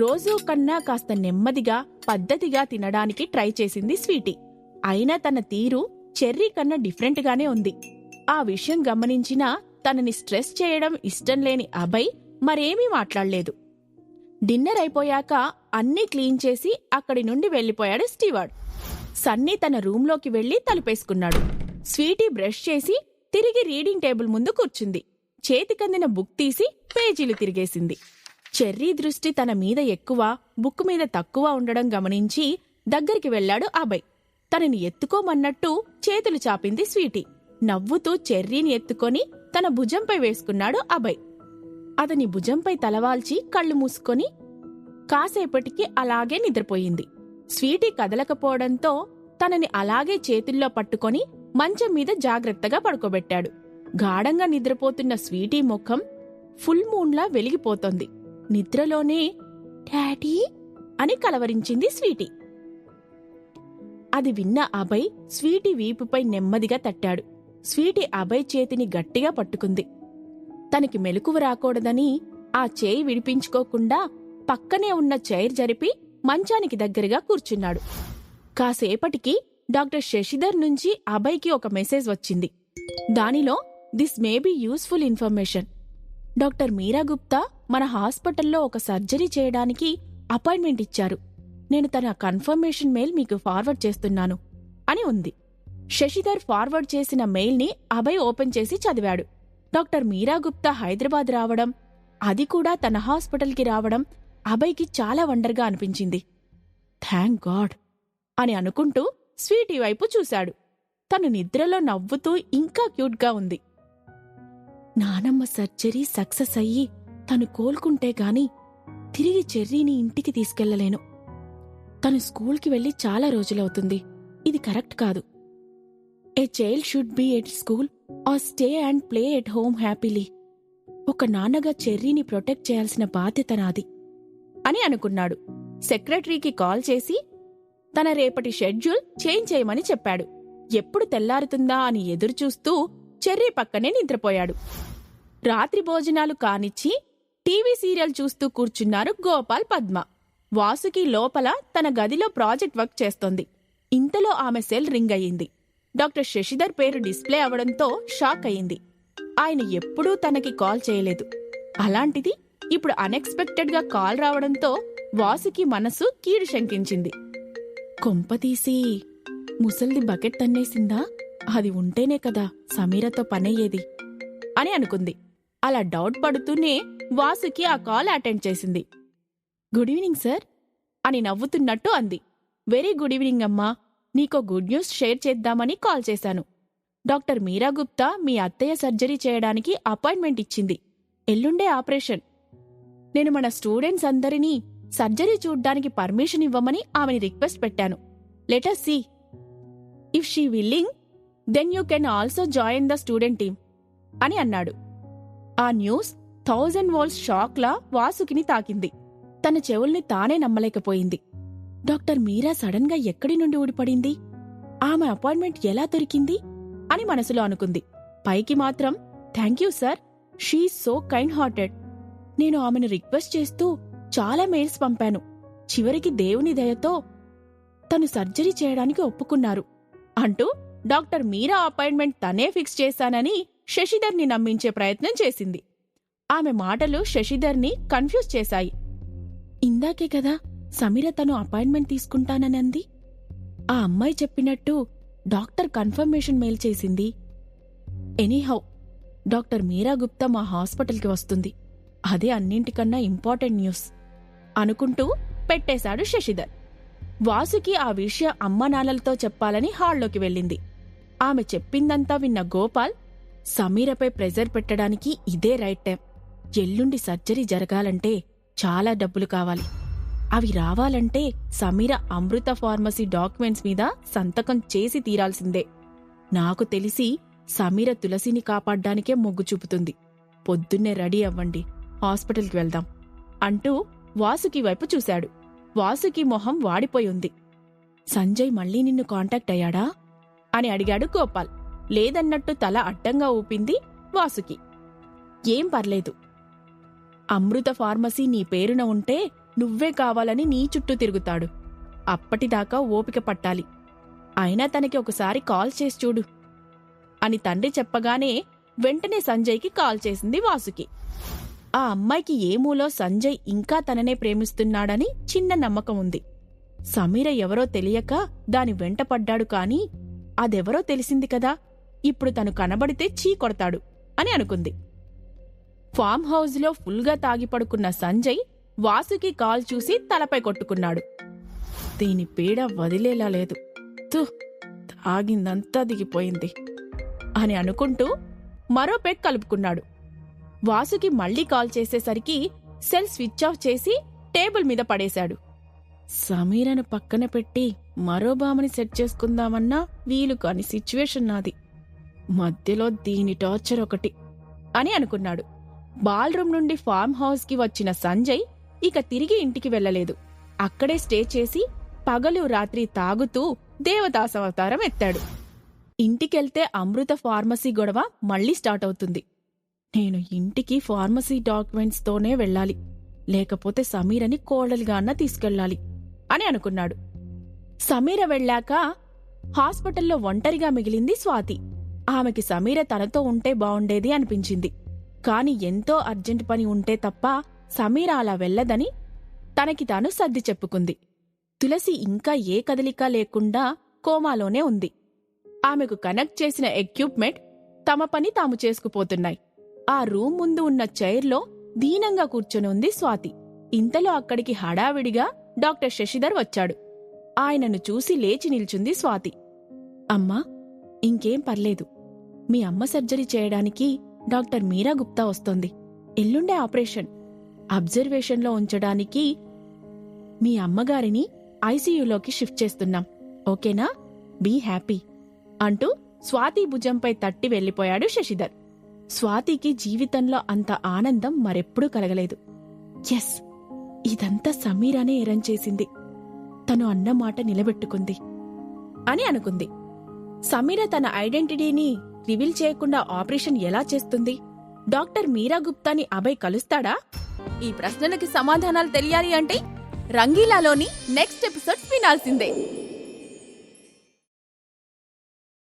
రోజూ కన్నా కాస్త నెమ్మదిగా పద్ధతిగా తినడానికి ట్రై చేసింది స్వీటీ. అయినా తన తీరు చెర్రీ కన్నా డిఫరెంట్గానే ఉంది. ఆ విషయం గమనించినా తనని స్ట్రెస్ చేయడం ఇష్టం లేని అభయ్ మరేమీ మాట్లాడలేదు. డిన్నర్ అయిపోయాక అన్నీ క్లీన్ చేసి అక్కడి నుండి వెళ్ళిపోయాడు స్టీవార్డ్. సన్నీ తన రూంలోకి వెళ్ళి తలుపేసుకున్నాడు. స్వీటీ బ్రష్ చేసి తిరిగి రీడింగ్ టేబుల్ ముందు కూర్చుంది. చేతికందిన బుక్ తీసి పేజీలు తిరిగేసింది. చెర్రీ దృష్టి తన మీద ఎక్కువ బుక్ మీద తక్కువ ఉండడం గమనించి దగ్గరికి వెళ్ళాడు అభయ్. తనని ఎత్తుకోమన్నట్టు చేతులు చాపింది స్వీటీ. నవ్వుతూ చెర్రీని ఎత్తుకొని తన భుజంపై వేసుకున్నాడు అభయ్. అతని భుజంపై తలవాల్చి కళ్ళు మూసుకొని కాసేపటికి అలాగే నిద్రపోయింది. స్వీటీ కదలకపోవడంతో తనని అలాగే చేతుల్లో పట్టుకొని మంచం మీద జాగ్రత్తగా పడుకోబెట్టాడు. గాఢంగా నిద్రపోతున్న స్వీటీ ముఖం ఫుల్ మూన్లా వెలిగిపోతోంది. నిద్రలోనే డాడీ అని కలవరించింది స్వీటీ. అది విన్న అభయ్ స్వీటీ వీపుపై నెమ్మదిగా తట్టాడు. స్వీటీ అభయ్ చేతిని గట్టిగా పట్టుకుంది. తనకి మెలకువ రాకూడదని ఆ చేయి విడిపించుకోకుండా పక్కనే ఉన్న చైర్ జరిపి మంచానికి దగ్గరగా కూర్చున్నాడు. కాసేపటికి డాక్టర్ శశిధర్ నుంచి అభయ్కి ఒక మెసేజ్ వచ్చింది. దానిలో this may be useful information. Doctor Meera Gupta మన హాస్పిటల్లో ఒక సర్జరీ చేయడానికి అపాయింట్మెంట్ ఇచ్చారు. నేను తన కన్ఫర్మేషన్ మెయిల్ మీకు ఫార్వర్డ్ చేస్తున్నాను అని ఉంది. శశిధర్ ఫార్వర్డ్ చేసిన మెయిల్ని అభయ్ ఓపెన్ చేసి చదివాడు. డాక్టర్ మీరా గుప్తా హైదరాబాద్ రావడం అది కూడా తన హాస్పిటల్కి రావడం అభయ్కి చాలా వండర్గా అనిపించింది. Thank God! అని అనుకుంటూ స్వీటీ వైపు చూశాడు. తను నిద్రలో నవ్వుతూ ఇంకా క్యూట్గా ఉంది. నానమ్మ సర్జరీ సక్సెస్ అయ్యి తను కోలుకుంటే గాని తిరిగి చెర్రీని ఇంటికి తీసుకెళ్ళలేను. తను స్కూల్కి వెళ్ళి చాలా రోజులవుతుంది. ఇది కరెక్ట్ కాదు. A child should be at school or stay and play at home happily ఒక నాన్నగా చెర్రీని ప్రొటెక్ట్ చేయాల్సిన బాధ్యత నాది అని అనుకున్నాడు. సెక్రటరీకి కాల్ చేసి తన రేపటి షెడ్యూల్ చేంజ్ చేయమని చెప్పాడు. ఎప్పుడు తెల్లారుతుందా అని ఎదురుచూస్తూ చెర్రీ పక్కనే నిద్రపోయాడు. రాత్రి భోజనాలు కానిచ్చి టీవీ సీరియల్ చూస్తూ కూర్చున్నారు గోపాల్ పద్మ. వాసుకి లోపల తన గదిలో ప్రాజెక్ట్ వర్క్ చేస్తోంది. ఇంతలో ఆమె సెల్ రింగ్ అయ్యింది. డాక్టర్ శశిధర్ పేరు డిస్ప్లే అవడంతో షాక్ అయింది ఆయన ఎప్పుడూ తనకి కాల్ చేయలేదు. అలాంటిది ఇప్పుడు అన్ఎక్స్పెక్టెడ్గా కాల్ రావడంతో వాసుకి మనసు కీడు శంకించింది. కొంపతీసి ముసల్ది బకెట్ తన్నేసిందా? అది ఉంటేనే కదా సమీరతో పనయ్యేది అని అనుకుంది. అలా డౌట్ పడుతూనే వాసుకి ఆ కాల్ అటెండ్ చేసింది. గుడ్ ఈవినింగ్ సార్ అని నవ్వుతున్నట్టు అంది. వెరీ గుడ్ ఈవినింగ్ అమ్మా. నీకో గుడ్ న్యూస్ షేర్ చేద్దామని కాల్ చేశాను. డాక్టర్ మీరా గుప్తా మీ అత్తయ్య సర్జరీ చేయడానికి అపాయింట్మెంట్ ఇచ్చింది. ఎల్లుండే ఆపరేషన్. నేను మన స్టూడెంట్స్ అందరినీ సర్జరీ చూడ్డానికి పర్మిషన్ ఇవ్వమని ఆమెని రిక్వెస్ట్ పెట్టాను. Letter C. If she willing then you can also join the student team అని అన్నాడు. ఆ న్యూస్ థౌజండ్ వోల్స్ షాక్లా వాసుకిని తాకింది. తన చెవుల్ని తానే నమ్మలేకపోయింది. డాక్టర్ మీరా సడన్గా ఎక్కడి నుండి ఊడిపడింది? ఆమె అపాయింట్మెంట్ ఎలా దొరికింది? అని మనసులో అనుకుంది. పైకి మాత్రం thank you sir she so kind hearted నేను ఆమెను రిక్వెస్ట్ చేస్తూ చాలా మెయిల్స్ పంపాను. చివరికి దేవుని దయతో తను సర్జరీ చేయడానికి ఒప్పుకున్నారు. అంటూ డాక్టర్ మీరా అపాయింట్మెంట్ తనే ఫిక్స్ చేశానని శశిధర్ని నమ్మించే ప్రయత్నం చేసింది. ఆమె మాటలు శశిధర్ని కన్ఫ్యూజ్ చేశాయి. ఇందాకే కదా సమీర తను అపాయింట్మెంట్ తీసుకుంటానని అంది ఆ అమ్మాయి చెప్పినట్టు డాక్టర్ కన్ఫర్మేషన్ మెయిల్ చేసింది. ఎనీహౌ డాక్టర్ మీరా గుప్తా మా హాస్పిటల్కి వస్తుంది. అదే అన్నింటికన్నా ఇంపార్టెంట్ న్యూస్ అనుకుంటూ పెట్టేశాడు శశిధర్. వాసుకి ఆ విషయం అమ్మానాన్నలతో చెప్పాలని హాల్లోకి వెళ్ళింది. ఆమె చెప్పిందంతా విన్న గోపాల్ సమీరపై ప్రెజర్ పెట్టడానికి ఇదే రైట్ టైం. ఎల్లుండి సర్జరీ జరగాలంటే చాలా డబ్బులు కావాలి. అవి రావాలంటే సమీర అమృత ఫార్మసీ డాక్యుమెంట్స్ మీద సంతకం చేసి తీరాల్సిందే. నాకు తెలిసి సమీర తులసిని కాపాడ్డానికే మొగ్గు చూపుతుంది. పొద్దున్నే రెడీ అవ్వండి. హాస్పిటల్కి వెళ్దాం. అంటూ వాసుకి వైపు చూశాడు. వాసుకి మొహం వాడిపోయి ఉంది. సంజయ్ మళ్ళీ నిన్ను కాంటాక్ట్ అయ్యాడా? అని అడిగాడు గోపాల్. లేదన్నట్టు తల అడ్డంగా ఊపింది వాసుకి. ఏం పర్లేదు. అమృత ఫార్మసీ నీ పేరున ఉంటే నువ్వే కావాలని నీ చుట్టూ తిరుగుతాడు. అప్పటిదాకా ఓపిక పట్టాలి. అయినా తనకి ఒకసారి కాల్ చేసి చూడు అని తండ్రి చెప్పగానే వెంటనే సంజయ్కి కాల్ చేసింది వాసుకి. ఆ అమ్మాయికి ఏ మూలో సంజయ్ ఇంకా తననే ప్రేమిస్తున్నాడని చిన్న నమ్మకం ఉంది సమీర ఎవరో తెలియక దాని వెంట పడ్డాడు కానీ అదెవరో తెలిసింది కదా ఇప్పుడు తను కనబడితే చీ కొడతాడు అని అనుకుంది. ఫామ్ హౌస్లో ఫుల్గా తాగిపడుకున్న సంజయ్ వాసుకి కాల్ చూసి తలపై కొట్టుకున్నాడు. దీని పీడ వదిలేలా లేదు. తు తాగిందంతా దిగిపోయింది అని అనుకుంటూ మరో పెగ్ కలుపుకున్నాడు. వాసుకి మళ్ళీ కాల్ చేసేసరికి సెల్ స్విచ్ ఆఫ్ చేసి టేబుల్ మీద పడేశాడు. సమీరను పక్కన పెట్టి మరో బామని సెట్ చేసుకుందామన్నా వీలు కాని సిచ్యువేషన్ నాది. మధ్యలో దీని టార్చర్ ఒకటి అని అనుకున్నాడు. బాల్రూమ్ నుండి ఫామ్ హౌస్కి వచ్చిన సంజయ్ ఇక తిరిగి ఇంటికి వెళ్ళలేదు. అక్కడే స్టే చేసి పగలు రాత్రి తాగుతూ దేవదాసవతారం ఎత్తాడు. ఇంటికెళ్తే అమృత ఫార్మసీ గొడవ మళ్ళీ స్టార్ట్ అవుతుంది. నేను ఇంటికి ఫార్మసీ డాక్యుమెంట్స్తోనే వెళ్ళాలి. లేకపోతే సమీరని కోడలిగా అన్న తీసుకెళ్ళాలి అని అనుకున్నాడు. సమీర వెళ్ళాక హాస్పిటల్లో ఒంటరిగా మిగిలింది స్వాతి. ఆమెకి సమీర తనతో ఉంటే బావుండేది అనిపించింది. కాని ఎంతో అర్జెంట్ పని ఉంటే తప్ప సమీర అలా వెళ్ళదని తనకి తాను సర్ది చెప్పుకుంది. తులసి ఇంకా ఏ కదలిక లేకుండా కోమాలోనే ఉంది. ఆమెకు కనెక్ట్ చేసిన ఎక్విప్మెంట్ తమ పని తాము చేసుకుపోతున్నాయి. ఆ రూమ్ ముందు ఉన్న చైర్లో దీనంగా కూర్చొని ఉంది స్వాతి. ఇంతలో అక్కడికి హడావిడిగా డాక్టర్ శశిధర్ వచ్చాడు. ఆయనను చూసి లేచి నిల్చుంది స్వాతి. అమ్మా ఇంకేం పర్లేదు. మీ అమ్మ సర్జరీ చేయడానికి డాక్టర్ మీరా గుప్తా వస్తోంది. ఎల్లుండే ఆపరేషన్. అబ్జర్వేషన్లో ఉంచడానికి మీ అమ్మగారిని ఐసీయూలోకి షిఫ్ట్ చేస్తున్నాం. ఓకేనా? Be happy. అంటూ స్వాతి భుజంపై తట్టి వెళ్ళిపోయాడు శశిధర్. స్వాతికి జీవితంలో అంత ఆనందం మరెప్పుడూ కలగలేదు. ఎస్ ఇదంతా సమీరానే ఎరం చేసింది. తను అన్న మాట నిలబెట్టుకుంది అని అనుకుంది. సమీర తన ఐడెంటిటీని రివీల్ చేయకుండా ఆపరేషన్ ఎలా చేస్తుంది? డాక్టర్ మీరా గుప్తాని అభయ్ కలుస్తాడా? ఈ ప్రశ్నలకి సమాధానాలు తెలియాలి అంటే రంగీలాలోని నెక్స్ట్ ఎపిసోడ్ వినాల్సిందే.